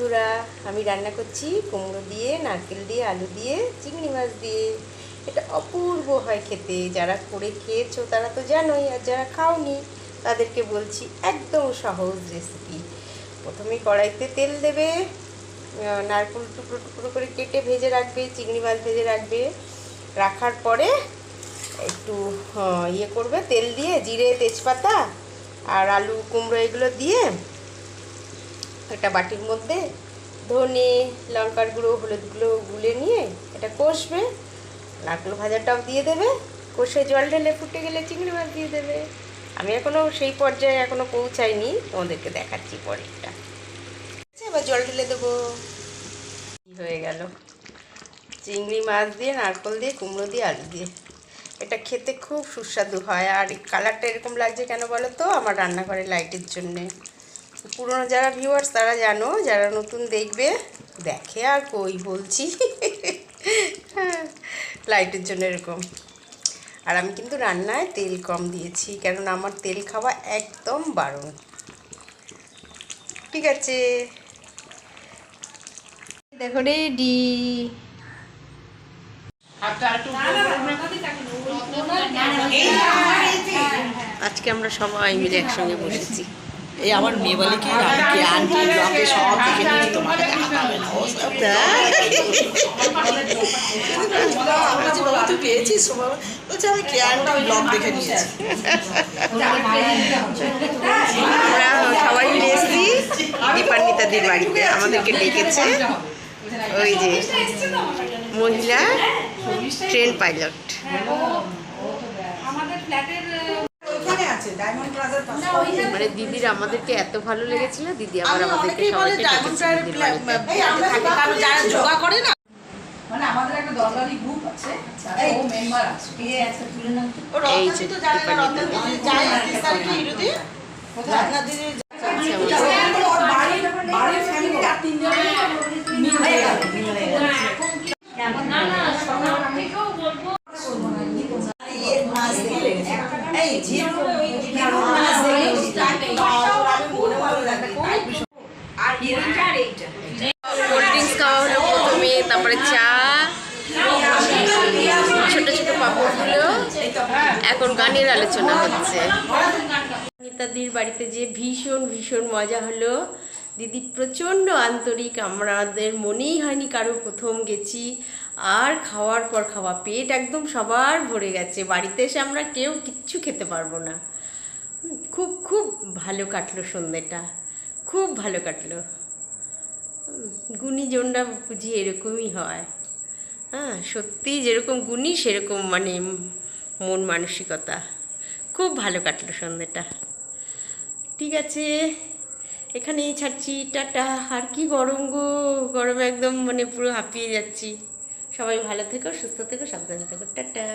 বন্ধুরা, আমি রান্না করছি কুমড়ো দিয়ে, নারকেল দিয়ে, আলু দিয়ে, চিংড়ি মাছ দিয়ে। এটা অপূর্ব হয় খেতে। যারা করে খেয়েছো তারা তো জানোই, আর যারা খাওনি তাদেরকে বলছি একদম সহজ রেসিপি প্রথমে কড়াইতে তেল দেবে নারকেল টুকরো টুকরো করে কেটে ভেজে রাখবে, চিংড়ি মাছ ভেজে রাখবে। রাখার পরে একটু ইয়ে করবে, তেল দিয়ে, জিরে, তেজপাতা আর আলু, কুমড়ো এগুলো দিয়ে একটা বাটির মধ্যে ধনে লঙ্কার গুঁড়ো হলুদ গুঁড়ো গুলে নিয়ে এটা কষবে। নারকেল ভাজাটাও দিয়ে দেবে। কষে জল ঢেলে ফুটে গেলে চিংড়ি মাছ দিয়ে দেবে। আমি এখনও সেই পর্যায়ে এখনও পৌঁছাইনি তোমাদেরকে দেখাচ্ছি পরেরটা আচ্ছা, এবার জল ঢেলে দেবো। হয়ে গেল? চিংড়ি মাছ দিয়ে নারকেল দিয়ে কুমড়ো দিয়ে আলু দিয়ে। এটা খেতে খুব সুস্বাদু হয়। আর কালারটা এরকম লাগছে কেন বলো তো? আমার রান্নাঘরে লাইটের জন্যে। পুরনো যারা ভিউয়ার্স তারা জানো, যারা নতুন দেখবে, দেখে আর কই বলছি। লাইটের জন্য এরকম। আর আমি কিন্তু রান্নায় তেল কম দিয়েছি, কেননা আমার তেল খাওয়া একদম বারণ। ঠিক আছে। দেখো রেডি আজকে আমরা সবাই মিলে একসঙ্গে বসেছি। এই আমার মেয়ে বলে কি আমি আন্টি, ব্লকে সব দেখে নিয়েছি তোমাকে পেয়েছিস আমি দেখে নিয়েছি। সবাই বাড়িতে, আমাদেরকে ডেকেছে। ওই যে মহিলা ট্রেন পাইলট। ওইখানে আছে ডায়মন্ড প্লাজার পাশে। মানে দিদির আমাদেরকে এত ভালো লেগেছিল দিদি আবার আমাদেরকে সবাইকে ডায়মন্ড এই থাকে কারণ যারা যোগা করে না। মানে আমাদের একটা দরকারি গ্রুপ আছে এই। ও মেম্বার আছে। এই রত্না যে তো জানে না রত্না যায় তারিখে ইরুদি রত্না দিদি ওর বাড়ির বাড়ির ফ্যামিলি আর তিনজন মিল হয়ে গেল ইয়ে মাছ দেখলে এই ঝিনুক ঝিনুক মাছ দেখলে আমি মনে মনে রাখি কোল্ড ড্রিঙ্কস খাওয়া হলো প্রথমে তারপরে চা, ছোট ছোট পাপড়গুলো। এখন গানের আলোচনা হচ্ছে। নিতাদির বাড়িতে যে ভীষণ ভীষণ মজা হলো। দিদি প্রচণ্ড আন্তরিক, আমাদের মনেই হয়নি কারও প্রথম গেছি। আর খাওয়ার পর খাওয়া, পেট একদম সবার ভরে গেছে। বাড়িতে এসে আমরা কেউ কিচ্ছু খেতে পারব না। খুব খুব ভালো কাটলো সন্ধ্যেটা। খুব ভালো কাটলো। গুণীজনরা বুঝি এরকমই হয়। হ্যাঁ সত্যি যেরকম গুণী, সেরকম মানে মন মানসিকতা। খুব ভালো কাটলো সন্ধ্যেটা। ঠিক আছে, এখানেই ছাড়ছি, টাটা। আর কি গরম গো, গরমে একদম মানে পুরো হাঁপিয়ে যাচ্ছি। সবাই ভালো থেকো, সুস্থ থেকো, সাবধানে থেকো। টাটা।